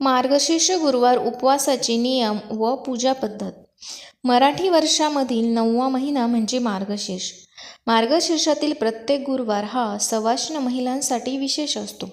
मार्गशीर्ष गुरुवार उपवासाचे नियम व पूजा पद्धत. मराठी वर्षामधील नववा महिना म्हणजे मार्गशीर्ष. मार्गशीर्षातील प्रत्येक गुरुवार हा सवाष्ण महिलांसाठी विशेष असतो.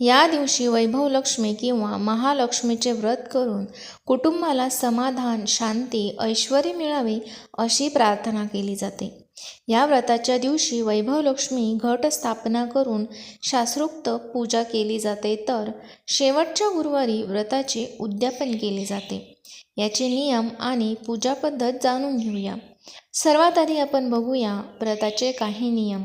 या दिवशी वैभवलक्ष्मी किंवा महालक्ष्मीचे व्रत करून कुटुंबाला समाधान शांती ऐश्वर मिळावे अशी प्रार्थना केली जाते. या व्रताच्या दिवशी वैभवलक्ष्मी घट स्थापना करून शास्त्रोक्त पूजा केली जाते. तर शेवटच्या गुरुवारी व्रताचे उद्यापन केले जाते. याचे नियम आणि पूजा पद्धत जाणून घेऊया. सर्वात आधी आपण बघूया व्रताचे काही नियम.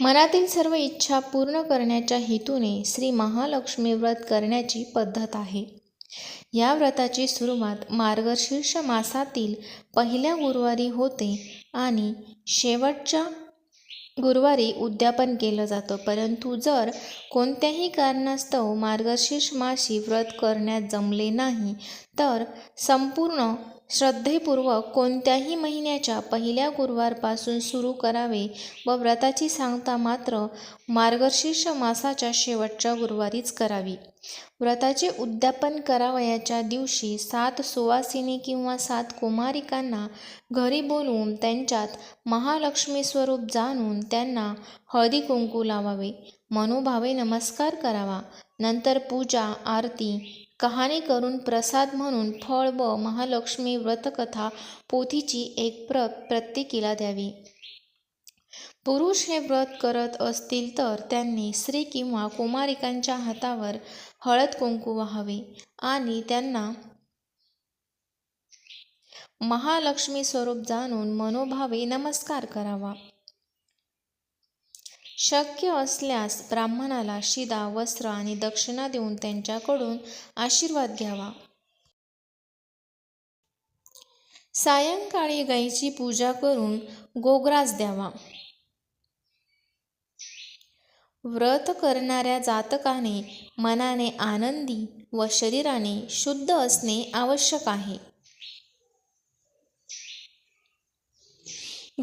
मनातील सर्व इच्छा पूर्ण करण्याच्या हेतूने श्री महालक्ष्मी व्रत करण्याची पद्धत आहे. या व्रताची सुरुवात मार्गशीर्ष मासातील पहिल्या गुरुवारी होते. आणि शेवटच्या गुरुवारी उद्यापन केलं जातं. परंतु जर कोणत्याही कारणास्तव मार्गशीर्ष माशी व्रत करण्यात जमले नाही तर संपूर्ण श्रद्धेपूर्वक कोणत्याही महिन्याच्या पहिल्या गुरुवारपासून सुरू करावे व व्रताची सांगता मात्र मार्गशीर्ष मासाच्या शेवटच्या गुरुवारीच करावी. व्रताचे उद्यापन करावयाच्या दिवशी सात सुवासिनी किंवा सात कुमारिकांना घरी बोलवून त्यांच्यात महालक्ष्मी स्वरूप जाणून त्यांना हळदी कुंकू लावावे. मनोभावे नमस्कार करावा. नंतर पूजा आरती कहाणी करून प्रसाद म्हणून फळ व महालक्ष्मी व्रतकथा पोथीची एक प्रत प्रत्येकीला द्यावी. पुरुष हे व्रत करत असतील तर त्यांनी स्त्री किंवा कुमारिकांच्या हातावर हळद कुंकू वाहावे आणि त्यांना महालक्ष्मी स्वरूप जाणून मनोभावे नमस्कार करावा. शक्य असल्यास ब्राह्मणाला शिदा वस्त्र आणि दक्षिणा देऊन त्यांच्याकडून आशीर्वाद घ्यावा. सायंकाळी गायीची पूजा करून गोग्रास द्यावा. व्रत करणाऱ्या जातकाने मनाने आनंदी व शरीराने शुद्ध असणे आवश्यक आहे.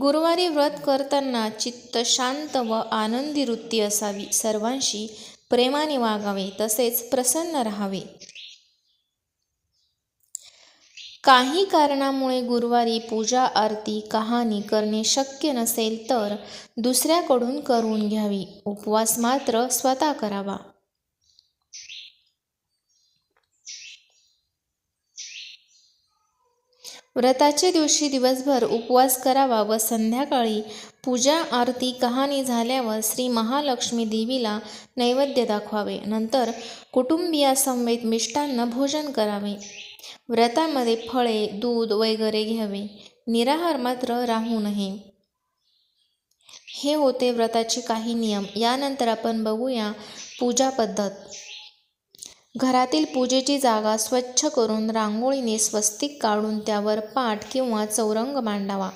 गुरुवारी व्रत करताना चित्त शांत व आनंदी वृत्ती असावी. सर्वांशी प्रेमाने वागावे तसेच प्रसन्न राहावे. काही कारणामुळे गुरुवारी पूजा आरती कहाणी करणे शक्य नसेल तर दुसऱ्याकडून करून घ्यावी. उपवास मात्र स्वतः करावा. व्रताच्या दिवशी दिवसभर उपवास करावा व संध्याकाळी पूजा आरती कहाणी झाल्यावर श्री महालक्ष्मी देवीला नैवेद्य दाखवावे. नंतर कुटुंबियासमवेत मिष्टान्न भोजन करावे. व्रतामध्ये फळे दूध वगैरे घ्यावे. निराहार मात्र राहू नये. हे होते व्रताचे काही नियम. यानंतर आपण बघूया पूजा पद्धत. घरातील पूजेची जागा स्वच्छ करून रांगोळीने स्वस्तिक काढून त्यावर पाठ किंवा चौरंग मांडावा.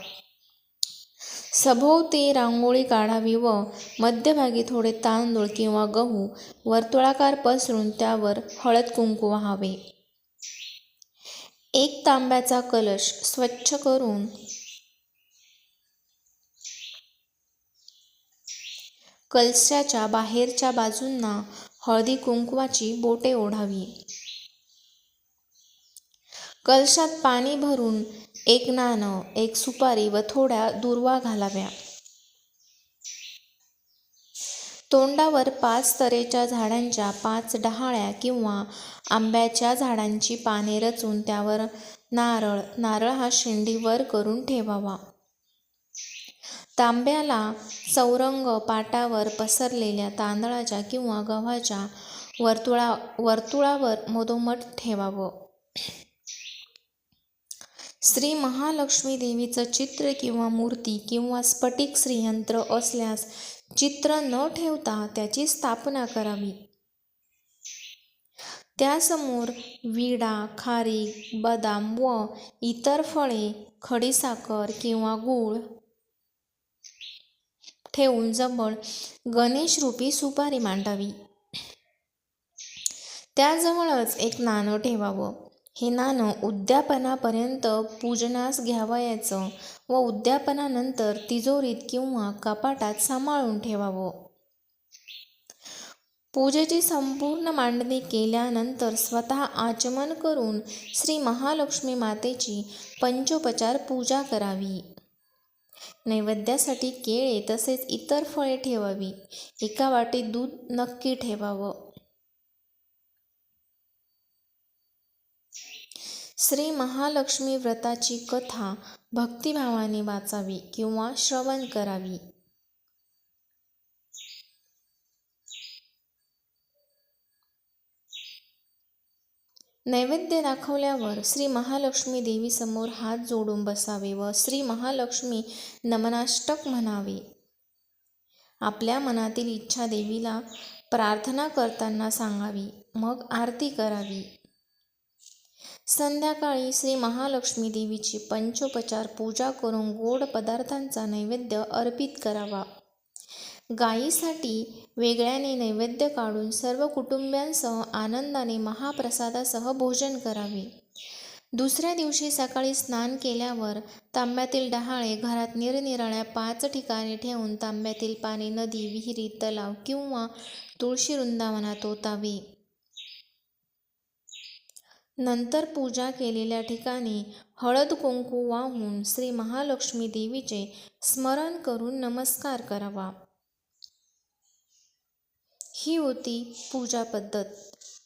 सभोवती रांगोळी काढावी व मध्यभागी थोडे तांदूळ किंवा गहू वर्तुळाकार पसरून त्यावर हळद कुंकू व्हावे. एक तांब्याचा कलश स्वच्छ करून कलशाच्या बाहेरच्या बाजूंना हळदी कुंकवाची बोटे ओढावी. कलशात पाणी भरून एक नाणं एक सुपारी व थोड्या दुर्वा घालाव्या. तोंडावर पाच तरेच्या झाडांच्या पाच डहाळ्या किंवा आंब्याच्या झाडांची पाने रचून त्यावर नारळ नारळ हा शेंडी वर करून ठेवावा. तांब्याला चौरंग पाटावर पसरलेल्या तांदळाच्या किंवा गव्हाच्या वर्तुळा वर्तुळावर मधोमध ठेवावं. श्री महालक्ष्मी देवीचं चित्र किंवा मूर्ती किंवा स्फटिक श्रीयंत्र असल्यास चित्र न ठेवता त्याची स्थापना करावी. त्यासमोर विडा खारीक बदाम व इतर फळे खडीसाखर किंवा गूळ ठेवून जवळ गणेशरूपी सुपारी मांडावी. त्याजवळच एक नाणं ठेवावं. हे नाणं उद्यापनापर्यंत पूजनास घ्यावयाचं व उद्यापनानंतर तिजोरीत किंवा कपाटात सांभाळून ठेवावं. पूजेची संपूर्ण मांडणी केल्यानंतर स्वतः आचमन करून श्री महालक्ष्मी मातेची पंचोपचार पूजा करावी. नैवेद्यासाठी केळे तसेच इतर फळे ठेवावी. एका वाटीत दूध नक्की ठेवावं. श्री महालक्ष्मी व्रताची कथा भक्तिभावाने वाचावी किंवा श्रवण करावी. नैवेद्य दाखवल्यावर श्री महालक्ष्मी देवीसमोर हात जोडून बसावे व श्री महालक्ष्मी नमनाष्टक म्हणावे. आपल्या मनातील इच्छा देवीला प्रार्थना करताना सांगावी मग आरती करावी. संध्याकाळी श्री महालक्ष्मी देवीची पंचोपचार पूजा करून गोड पदार्थांचा नैवेद्य अर्पित करावा. गायीसाठी वेगळ्याने नैवेद्य काढून सर्व कुटुंबियांसह आनंदाने महाप्रसादासह भोजन करावे. दुसऱ्या दिवशी सकाळी स्नान केल्यावर तांब्यातील डहाळे घरात निरनिराळ्या पाच ठिकाणी ठेवून तांब्यातील पाणी नदी विहिरी तलाव किंवा तुळशी वृंदावनात ओतावे. नंतर पूजा केलेल्या ठिकाणी हळद कुंकू वाहून श्री महालक्ष्मी देवीचे स्मरण करून नमस्कार करावा. ही होती पूजा पद्धत.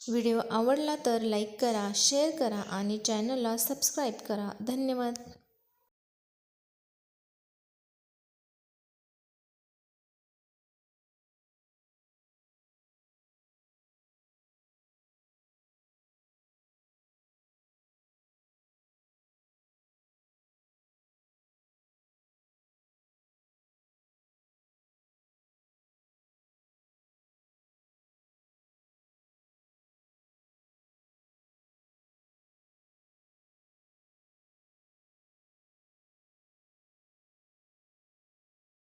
व्हिडिओ आवडला तर लाईक करा शेअर करा आणि चॅनलला सबस्क्राईब करा. धन्यवाद.